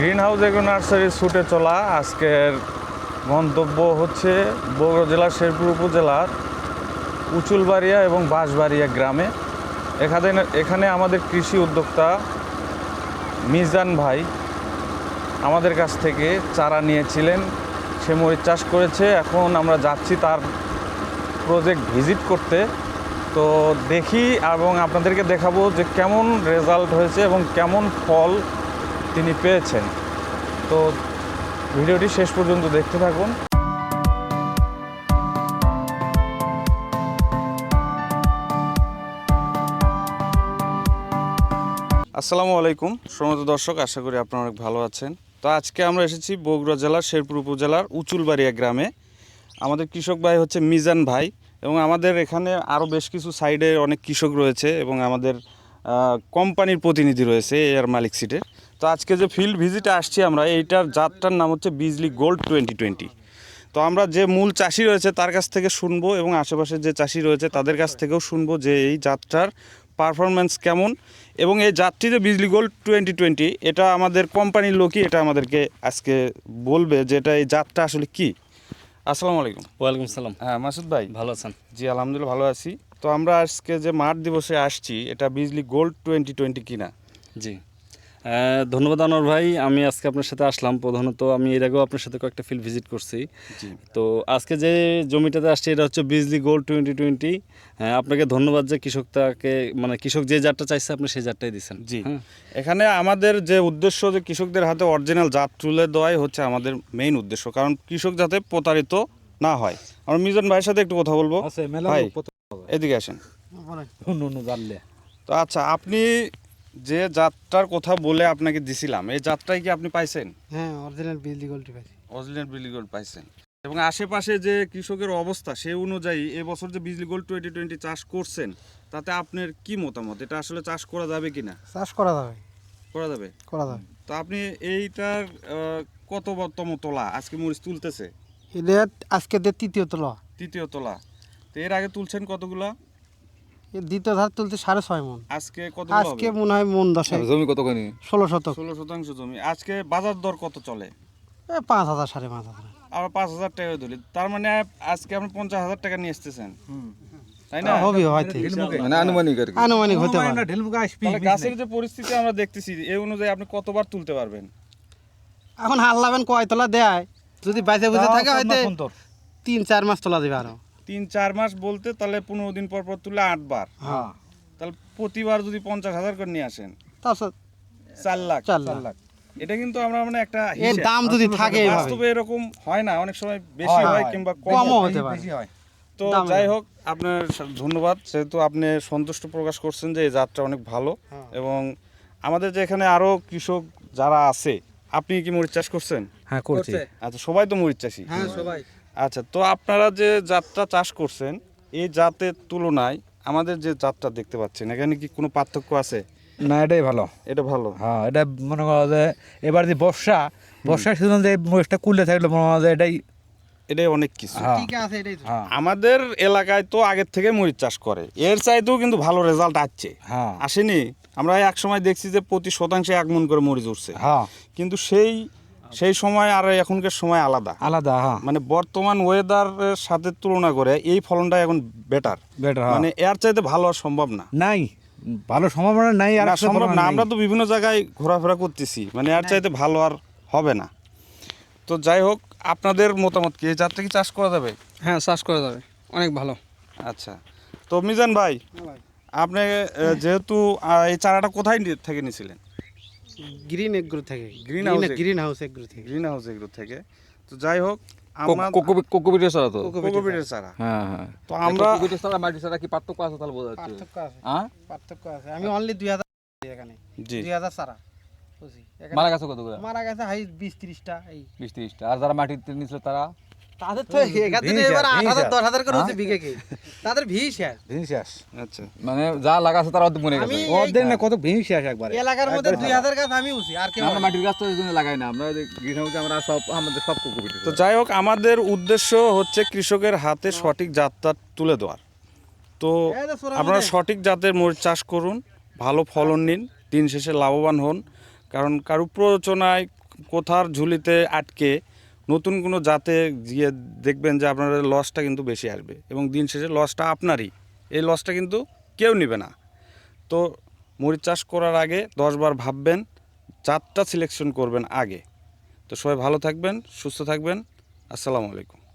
Green house agro nursery ছুটে চলা আজকের গন্তব্য হচ্ছে বগুড়া জেলার শেরপুর উপজেলার উচুলবাড়িয়া এবং বাঁশবাড়িয়া গ্রামে। এখানে এখানে আমাদের কৃষি উদ্যোক্তা মিজান ভাই আমাদের কাছ থেকে চারা নিয়েছিলেন। সে মরিচ চাষ করেছে। এখন আমরা যাচ্ছি তার প্রজেক্ট ভিজিট করতে। তো দেখি এবং আপনাদেরকে দেখাবো যে কেমন রেজাল্ট হয়েছে এবং কেমন ফল তিনি পেয়েছেন। তো ভিডিওটি শেষ পর্যন্ত দেখতে থাকুন। আসসালামু আলাইকুম সমস্ত দর্শক, আশা করি আপনারা অনেক ভালো আছেন। তো আজকে আমরা এসেছি বগুড়া জেলার, শেরপুর উপজেলার উচুলবাড়িয়া গ্রামে। আমাদের কৃষক ভাই হচ্ছে মিজান ভাই এবং আমাদের এখানে আরও বেশ কিছু সাইডে অনেক কৃষক রয়েছে এবং আমাদের কোম্পানির প্রতিনিধি রয়েছে এয়ার মালিক সিটের তো আজকে যে ফিল্ড ভিজিটে আসছি আমরা এইটার জাতটার নাম হচ্ছে বিজলি গোল্ড টোয়েন্টি টোয়েন্টি তো আমরা যে মূল চাষি রয়েছে তার কাছ থেকে শুনব এবং আশেপাশে যে চাষি রয়েছে তাদের কাছ থেকেও শুনব যে এই জাতটার পারফরমেন্স কেমন। এবং এই জাতটি যে বিজলি গোল্ড টোয়েন্টি টোয়েন্টি এটা আমাদের কোম্পানির লোকই এটা আমাদেরকে আজকে বলবে যে এটা এই জাতটা আসলে কি। আসসালামু আলাইকুম। ওয়ালাইকুম সালাম হ্যাঁ মাসুদ ভাই। ভালো আছেন? জি আলহামদুলিল্লাহ ভালো আছি। তো আমরা আজকে যে মাঠ দিবসে আসছি এটা বিজলি গোল্ড টোয়েন্টি টোয়েন্টি কিনা? জি। ধন্যবাদ আনোয়ার ভাই। আমি আজকে আপনার সাথে আসলাম। প্রধানত আমি এর আগেও আপনার সাথে কয়েকটা ফিল্ড ভিজিট করছি। তো আজকে যে জমিটাতে আসছে এটা হচ্ছে বিজলি গোল্ড টোয়েন্টি টোয়েন্টি আপনাকে ধন্যবাদ যে কৃষকটাকে মানে কৃষক যে জাতটা চাইছে আপনি সেই জাতটাই দিচ্ছেন জি। হ্যাঁ। এখানে আমাদের যে উদ্দেশ্য যে কৃষকদের হাতে অরিজিনাল জাত তুলে দেওয়াই হচ্ছে আমাদের মেইন উদ্দেশ্য। কারণ কৃষক যাতে প্রতারিত না হয়। আমরা মিজন ভাইয়ের সাথে একটু কথা বলব। আছে ভাই এদিকে আসেন। তো আচ্ছা আপনি যে জাতটার কথা বলে আপনাকে দিছিলাম এই জাতটাই কি আপনি পাইছেন? হ্যাঁ অরিজিনাল বিজলি গোল্ডটি পাইছি। অরিজিনাল বিজলি গোল্ড পাইছেন। এবং আশেপাশে যে কৃষকের অবস্থা সেই অনুযায়ী এবছর যে বিজলি গোল্ড টোয়েন্টি টোয়েন্টি চাষ করছেন তাতে আপনার কি মতামত? এটা আসলে চাষ করা যাবে কি না চাষ করা যাবে। করা যাবে? করা যাবে। তো আপনি এইটার কততম তোলা? আজকে মরিচ তুলতেছে। এটা আজকে তৃতীয় তোলা। তৃতীয় তোলা। তো এর আগে তুলছেন কতগুলা? দ্বিতীয় ধার তুলতে সাড়ে ছয় মন। আজকে কতগুলো আজকে মনে হয় মন দশে জমি কতখানি? ষোলো শতক। ষোলো শতাংশ জমি। আজকে বাজার দর কত চলে? পাঁচ হাজার সাড়ে পাঁচ হাজার। আমরা পাঁচ হাজার টাকা ধরি। তার মানে আজকে আপনি পঞ্চাশ হাজার টাকা নিয়ে এসতেছেন তাই না? হবে হয়তো। মানে আনুমানিক আর আনুমানিক হতে পারে। গাছের যে পরিস্থিতি আমরা দেখতেছি এই অনুযায়ী আপনি কতবার তুলতে পারবেন? এখন হাল লাবেন কয় দেয়? যদি বাইসে বুঝে থাকে হয়তো তিন চার মাস তোলা দেবে আরও। তিন চার মাস বলতে তাহলে পনেরো দিন পর পর তুলে আটবার। হ্যাঁ। তাহলে প্রতিবার যদি পঞ্চাশ হাজার করে নিয়ে আসেন চার লাখ চার লাখ। এটা কিন্তু আমরা মানে একটা এর দাম যদি থাকে বাস্তবে এরকম হয় না অনেক সময় বেশি হয় কিংবা কম কমও হয়। হতে পারে। তো যাই হোক আপনার ধন্যবাদ যেহেতু আপনি সন্তুষ্ট প্রকাশ করছেন যে এই জাতটা অনেক ভালো হ্যাঁ। এবং আমাদের যে এখানে আরও কৃষক যারা আছে আপনি কি মরিচ চাষ করছেন? হ্যাঁ করছি। আচ্ছা সবাই তো মরিচ চাষি। হ্যাঁ সবাই। আচ্ছা তো আপনারা যে জাতটা চাষ করছেন এই জাতের তুলনায় আমাদের যে জাতটা দেখতে পাচ্ছেন এখানে কি কোনো পার্থক্য আছে? না এটাই ভালো। এটা ভালো। হ্যাঁ এটা মনে করো যে এবার যে বর্ষা বর্ষার সিজন যে মরিচটা কুললে থাকলে মনে হয় যে এটাই এটাই অনেক কিছু। হ্যাঁ। হ্যাঁ। আমাদের এলাকায় তো আগের থেকে মরিচ চাষ করে। এর চাইতেও কিন্তু ভালো রেজাল্ট আসছে। হ্যাঁ। আসেনি। আমরা এক সময় দেখছি যে প্রতি শতাংশে এক মন করে মরিচ উঠছে। হ্যাঁ। কিন্তু সেই সেই সময় আর এখনকার সময় আলাদা। আলাদা হ্যাঁ। মানে বর্তমান ওয়েদারের সাথে তুলনা করে এই ফলনটা এখন বেটার বেটার হ্যাঁ। মানে এর চাইতে ভালো আর সম্ভব না। নাই ভালো সম্ভাবনা নাই আর সম্ভব না আমরা তো বিভিন্ন জায়গায় ঘোরাফেরা করতেছি মানে এর চাইতে ভালো আর হবে না। তো যাই হোক আপনাদের মতামত কি? এই জাতটা কি চাষ করা যাবে? হ্যাঁ চাষ করা যাবে। অনেক ভালো। আচ্ছা। তো মিজান ভাই আপনি যেহেতু এই চারাটা কোথায় থেকে নিয়েছিলেন গ্রিন এগ্রো থেকে। গ্রিন এ- গ্রিন হাউস এগ্রো থেকে। গ্রিন হাউস এগুলো থেকে। তো যাই হোক আমরা কোকোপিটের সারা তো? কোকোপিটের চারা হ্যাঁ হ্যাঁ। তো আমরা কোকোপিটের সারা মাটির সারা কি পার্থক্য আছে তাহলে বোঝা যাচ্ছে? পার্থক্য আছে। হ্যাঁ? পার্থক্য আছে। আমি অনলি দুই হাজার এখানে। জি। দুই হাজার সারা। মারা গেছে কতগুলো? মারা গেছে হাই বিশ ত্রিশটা এই। বিশ ত্রিশটা। আর যারা মাটিতে নিছিল তারা? তাদের তো এখান এবার আট হাজার দশ হাজার করে হচ্ছে হ্যাঁ? বিঘে কে? তাদের শেষ। শেষ। আচ্ছা মানে যা লাগাছে তারা অর্ধেক মরে গেছে। অর্ধেক না কত শেষ একবারে? এলাকার মধ্যে দুই হাজার গাছ আমি উঠি আর কেউ আমরা মাটির গাছ তো জন্য লাগাই না। আমরা গ্রিন হাউসে আমরা সব আমাদের সব কোকোপিট তো যাই হোক আমাদের উদ্দেশ্য হচ্ছে কৃষকের হাতে সঠিক জাতটা তুলে দেওয়ার। তো আপনারা সঠিক জাতের মরিচ চাষ করুন ভালো ফলন নিন দিন শেষে লাভবান হন। কারণ কারও প্ররোচনায় কোথার ঝুলিতে আটকে নতুন কোনো জাতে গিয়ে দেখবেন যে আপনার লসটা কিন্তু বেশি আসবে এবং দিন শেষে লসটা আপনারই। এই লসটা কিন্তু কেউ নেবে না। তো মরিচ চাষ করার আগে দশবার ভাববেন চারটা সিলেকশন করবেন আগে। তো সবাই ভালো থাকবেন, সুস্থ থাকবেন। আসসালামু আলাইকুম।